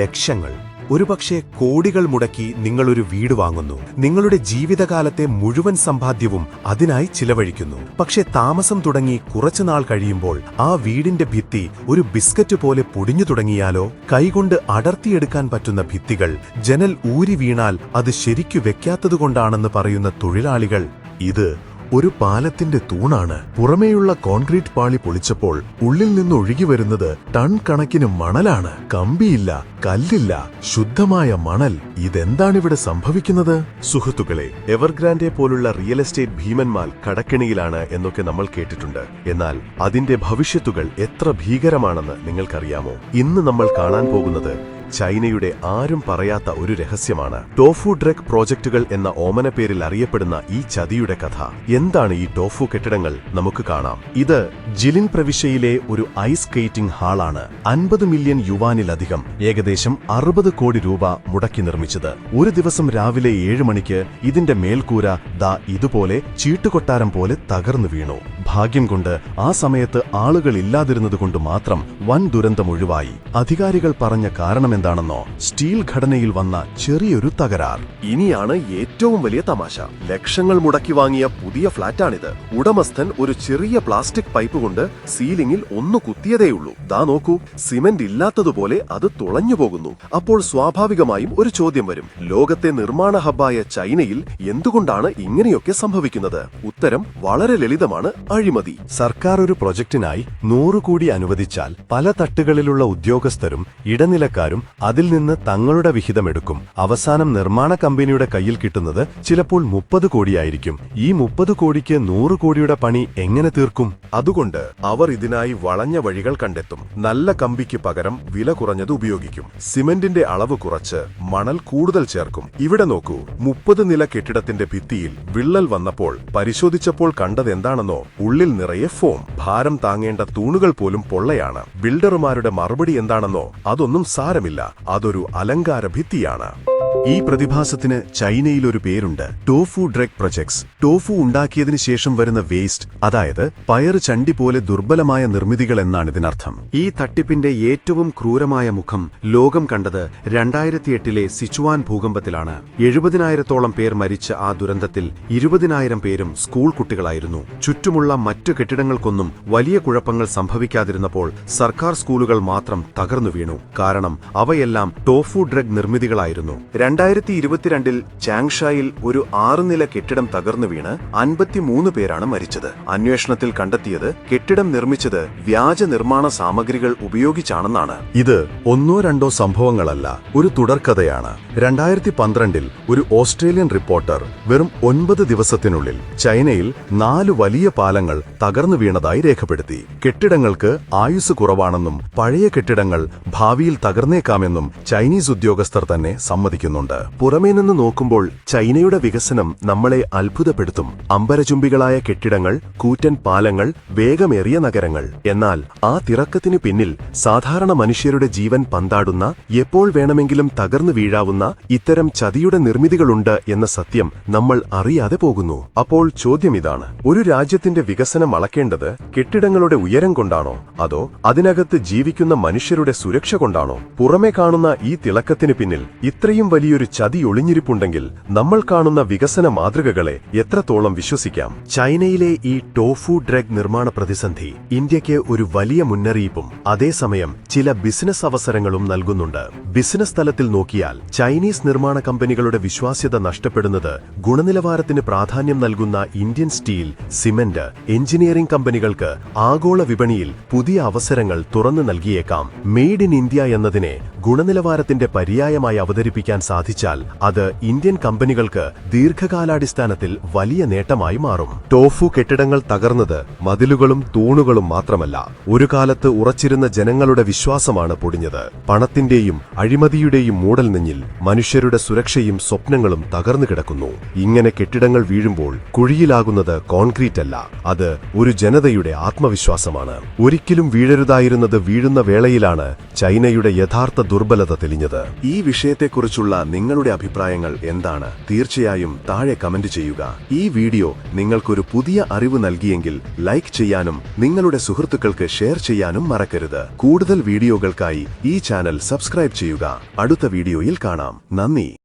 ലക്ഷങ്ങൾ. ഒരുപക്ഷെ കോടികൾ മുടക്കി നിങ്ങളൊരു വീട് വാങ്ങുന്നു. നിങ്ങളുടെ ജീവിതകാലത്തെ മുഴുവൻ സമ്പാദ്യവും അതിനായി ചിലവഴിക്കുന്നു. പക്ഷെ താമസം തുടങ്ങി കുറച്ചുനാൾ കഴിയുമ്പോൾ ആ വീടിന്റെ ഭിത്തി ഒരു ബിസ്ക്കറ്റ് പോലെ പൊടിഞ്ഞു തുടങ്ങിയാലോ? കൈകൊണ്ട് അടർത്തിയെടുക്കാൻ പറ്റുന്ന ഭിത്തികൾ ജനൽ ഊരി വീണാൽ അത് ശരിക്കു വെക്കാത്തതുകൊണ്ടാണെന്ന് പറയുന്ന തൊഴിലാളികൾ ഇത് ഒരു പാലത്തിന്റെ തൂണാണ്. പുറമേയുള്ള കോൺക്രീറ്റ് പാളി പൊളിച്ചപ്പോൾ ഉള്ളിൽ നിന്ന് ഒഴുകി വരുന്നത് ടൺ കണക്കിന് മണലാണ്. കമ്പിയില്ല കല്ലില്ല ശുദ്ധമായ മണൽ. ഇതെന്താണിവിടെ സംഭവിക്കുന്നത്? സുഹൃത്തുക്കളെ എവർഗ്രാൻഡെ പോലുള്ള റിയൽ എസ്റ്റേറ്റ് ഭീമന്മാർ കടക്കിണിയിലാണ് എന്നൊക്കെ നമ്മൾ കേട്ടിട്ടുണ്ട്. എന്നാൽ അതിന്റെ ഭവിഷ്യത്തുകൾ എത്ര ഭീകരമാണെന്ന് നിങ്ങൾക്കറിയാമോ? ഇന്ന് നമ്മൾ കാണാൻ പോകുന്നത് ചൈനയുടെ ആരും പറയാത്ത ഒരു രഹസ്യമാണ്. ടോഫു ഡ്രഗ് പ്രോജക്റ്റുകൾ എന്ന ഓമന പേരിൽ അറിയപ്പെടുന്ന ഈ ചതിയുടെ കഥ. എന്താണ് ഈ ടോഫു കെട്ടിടങ്ങൾ? നമുക്ക് കാണാം. ഇത് ജിലിൻ പ്രവിശ്യയിലെ ഒരു ഐസ് സ്കേറ്റിംഗ് ഹാളാണ് അൻപത് മില്യൺ യുവാനിലധികം ഏകദേശം അറുപത് കോടി രൂപ മുടക്കി നിർമ്മിച്ചത്. ഒരു ദിവസം രാവിലെ ഏഴ് മണിക്ക് ഇതിന്റെ മേൽക്കൂര ദാ ഇതുപോലെ ചീട്ടുകൊട്ടാരം പോലെ തകർന്നു വീണു. ഭാഗ്യം കൊണ്ട് ആ സമയത്ത് ആളുകൾ ഇല്ലാതിരുന്നതുകൊണ്ട് മാത്രം വൻ ദുരന്തം ഒഴിവായി. അധികാരികൾ പറഞ്ഞ കാരണമെന്താണെന്നോ സ്റ്റീൽ ഘടനയിൽ വന്ന ചെറിയൊരു തകരാർ. ഇനിയാണ് ഏറ്റവും വലിയ തമാശ. ലക്ഷങ്ങൾ മുടക്കി വാങ്ങിയ പുതിയ ഫ്ളാറ്റാണിത് ഉടമസ്ഥൻ ഒരു ചെറിയ പ്ലാസ്റ്റിക് പൈപ്പ് കൊണ്ട് സീലിംഗിൽ ഒന്ന് കുത്തിയതേയുള്ളൂ. ദാ നോക്കൂ സിമന്റ് ഇല്ലാത്തതുപോലെ അത് തുളഞ്ഞു പോകുന്നു. അപ്പോൾ സ്വാഭാവികമായും ഒരു ചോദ്യം വരും. ലോകത്തെ നിർമ്മാണ ഹബ്ബായ ചൈനയിൽ എന്തുകൊണ്ടാണ് ഇങ്ങനെയൊക്കെ സംഭവിക്കുന്നത്? ഉത്തരം വളരെ ലളിതമാണ് അഴിമതി. സർക്കാർ ഒരു പ്രൊജക്ടിനായി നൂറ് കോടി അനുവദിച്ചാൽ പല തട്ടുകളിലുള്ള ഉദ്യോഗസ്ഥരും ഇടനിലക്കാരും അതിൽ നിന്ന് തങ്ങളുടെ വിഹിതമെടുക്കും അവസാനം നിർമ്മാണ കമ്പനിയുടെ കയ്യിൽ കിട്ടുന്നത് ചിലപ്പോൾ മുപ്പത് കോടിയായിരിക്കും. ഈ മുപ്പത് കോടിക്ക് നൂറ് കോടിയുടെ പണി എങ്ങനെ തീർക്കും? അതുകൊണ്ട് അവർ ഇതിനായി വളഞ്ഞ വഴികൾ കണ്ടെത്തും. നല്ല കമ്പിക്ക് പകരം വില കുറഞ്ഞത് ഉപയോഗിക്കും. സിമന്റിന്റെ അളവ് കുറച്ച് മണൽ കൂടുതൽ ചേർക്കും. ഇവിടെ നോക്കൂ മുപ്പത് നില കെട്ടിടത്തിന്റെ ഭിത്തിയിൽ വിള്ളൽ വന്നപ്പോൾ പരിശോധിച്ചപ്പോൾ കണ്ടതെന്താണെന്നോ ഉള്ളിൽ നിറയെ ഫോം. ഭാരം താങ്ങേണ്ട തൂണുകൾ പോലും പൊള്ളയാണ്. ബിൽഡർമാരുടെ മറുപടി എന്താണെന്നോ അതൊന്നും സാരമില്ല. അതൊരു അലങ്കാര ഭിത്തിയാണ് ഈ പ്രതിഭാസത്തിന് ചൈനയിൽ ഒരു പേരുണ്ട്. Tofu drug projects. ടോഫു ഉണ്ടാക്കിയതിനു ശേഷം വരുന്ന വേസ്റ്റ് അതായത് പയർ ചണ്ടി പോലെ ദുർബലമായ നിർമ്മിതികൾ എന്നാണ് ഇതിനർത്ഥം. ഈ തട്ടിപ്പിന്റെ ഏറ്റവും ക്രൂരമായ മുഖം ലോകം കണ്ടത് രണ്ടായിരത്തി എട്ടിലെ സിച്ചുവാൻ ഭൂകമ്പത്തിലാണ്. എഴുപതിനായിരത്തോളം പേർ മരിച്ച ആ ദുരന്തത്തിൽ ഇരുപതിനായിരം പേരും സ്കൂൾ കുട്ടികളായിരുന്നു. ചുറ്റുമുള്ള മറ്റു കെട്ടിടങ്ങൾക്കൊന്നും വലിയ കുഴപ്പങ്ങൾ സംഭവിക്കാതിരുന്നപ്പോൾ സർക്കാർ സ്കൂളുകൾ മാത്രം തകർന്നു വീണു. കാരണം അവയെല്ലാം ടോഫു ഡ്രഗ് നിർമ്മിതികളായിരുന്നു. രണ്ടായിരത്തി ഇരുപത്തിരണ്ടിൽ ചാങ്ഷായിൽ ഒരു ആറുനില കെട്ടിടം തകർന്നു വീണ് അൻപത്തിമൂന്ന് പേരാണ് മരിച്ചത്. അന്വേഷണത്തിൽ കണ്ടെത്തിയത് കെട്ടിടം നിർമ്മിച്ചത് വ്യാജ നിർമ്മാണ സാമഗ്രികൾ ഉപയോഗിച്ചാണെന്നാണ്. ഇത് ഒന്നോ രണ്ടോ സംഭവങ്ങളല്ല ഒരു തുടർക്കഥയാണ്. രണ്ടായിരത്തി പന്ത്രണ്ടിൽ ഒരു ഓസ്ട്രേലിയൻ റിപ്പോർട്ടർ വെറും ഒൻപത് ദിവസത്തിനുള്ളിൽ ചൈനയിൽ നാല് വലിയ പാലങ്ങൾ തകർന്നു വീണതായി രേഖപ്പെടുത്തി. കെട്ടിടങ്ങൾക്ക് ആയുസ് കുറവാണെന്നും പഴയ കെട്ടിടങ്ങൾ ഭാവിയിൽ തകർന്നേക്കാമെന്നും ചൈനീസ് ഉദ്യോഗസ്ഥർ തന്നെ സമ്മതിക്കുന്നുണ്ട്. പുറമേ നിന്ന് നോക്കുമ്പോൾ ചൈനയുടെ വികസനം നമ്മളെ അത്ഭുതപ്പെടുത്തും. അമ്പരചുംബികളായ കെട്ടിടങ്ങൾ കൂറ്റൻ പാലങ്ങൾ വേഗമേറിയ നഗരങ്ങൾ. എന്നാൽ ആ തിറക്കത്തിനു പിന്നിൽ സാധാരണ മനുഷ്യരുടെ ജീവൻ പന്താടുന്ന എപ്പോൾ വേണമെങ്കിലും തകർന്നു വീഴാവുന്ന ഇത്തരം ചതിയുടെ നിർമ്മിതികളുണ്ട് എന്ന സത്യം നമ്മൾ അറിയാതെ പോകുന്നു. അപ്പോൾ ചോദ്യം ഇതാണ്. ഒരു രാജ്യത്തിന്റെ വികസനം അളക്കേണ്ടത് കെട്ടിടങ്ങളുടെ ഉയരം കൊണ്ടാണോ? അതോ അതിനകത്ത് ജീവിക്കുന്ന മനുഷ്യരുടെ സുരക്ഷ കൊണ്ടാണോ? പുറമെ കാണുന്ന ഈ തിളക്കത്തിന് പിന്നിൽ ഇത്രയും വലിയൊരു ചതി ഒളിഞ്ഞിരിപ്പുണ്ടെങ്കിൽ നമ്മൾ കാണുന്ന വികസന മാതൃകകളെ എത്രത്തോളം വിശ്വസിക്കാം? ചൈനയിലെ ഈ ടോഫു ഡ്രഗ് നിർമ്മാണ പ്രതിസന്ധി ഇന്ത്യയ്ക്ക് ഒരു വലിയ മുന്നറിയിപ്പും അതേസമയം ചില ബിസിനസ് അവസരങ്ങളും നൽകുന്നുണ്ട്. ബിസിനസ് തലത്തിൽ നോക്കിയാൽ ചൈനീസ് നിർമ്മാണ കമ്പനികളുടെ വിശ്വാസ്യത നഷ്ടപ്പെടുന്നത് ഗുണനിലവാരത്തിന് പ്രാധാന്യം നൽകുന്ന ഇന്ത്യൻ സ്റ്റീൽ സിമന്റ് എഞ്ചിനീയറിംഗ് കമ്പനികൾക്ക് ആഗോള വിപണിയിൽ പുതിയ അവസരങ്ങൾ തുറന്നു നൽകിയേക്കാം. മെയ്ഡ് ഇൻ ഇന്ത്യ എന്നതിനെ ഗുണനിലവാരത്തിന്റെ പര്യായമായി അവതരിപ്പിക്കാൻ സാധിച്ചാൽ അത് ഇന്ത്യൻ കമ്പനികൾക്ക് ദീർഘകാലാടിസ്ഥാനത്തിൽ വലിയ നേട്ടമായി മാറും. ടോഫു കെട്ടിടങ്ങൾ തകർന്നത് മതിലുകളും തൂണുകളും മാത്രമല്ല ഒരു കാലത്ത് ഉറച്ചിരുന്ന ജനങ്ങളുടെ വിശ്വാസമാണ് പൊടിഞ്ഞത്. പണത്തിന്റെയും അഴിമതിയുടെയും മൂടൽ നെഞ്ഞിൽ മനുഷ്യരുടെ സുരക്ഷയും സ്വപ്നങ്ങളും തകർന്നു കിടക്കുന്നു. ഇങ്ങനെ കെട്ടിടങ്ങൾ വീഴുമ്പോൾ കുഴിയിലാകുന്നത് കോൺക്രീറ്റ് അല്ല അത് ഒരു ജനതയുടെ ആത്മവിശ്വാസമാണ്. ഒരിക്കലും വീഴരുതായിരുന്നത് വീഴുന്ന വേളയിലാണ് ചൈനയുടെ യഥാർത്ഥ ദുർബലത തെളിഞ്ഞത്. ഈ വിഷയത്തെക്കുറിച്ചുള്ള നിങ്ങളുടെ അഭിപ്രായങ്ങൾ എന്താണ്? തീർച്ചയായും താഴെ കമന്റ് ചെയ്യുക. ഈ വീഡിയോ നിങ്ങൾക്കൊരു പുതിയ അറിവ് നൽകിയെങ്കിൽ ലൈക്ക് ചെയ്യാനും നിങ്ങളുടെ സുഹൃത്തുക്കൾക്ക് ഷെയർ ചെയ്യാനും മറക്കരുത്. കൂടുതൽ വീഡിയോകൾക്കായി ഈ ചാനൽ സബ്സ്ക്രൈബ് ചെയ്യുക. അടുത്ത വീഡിയോയിൽ കാണാം. നന്ദി.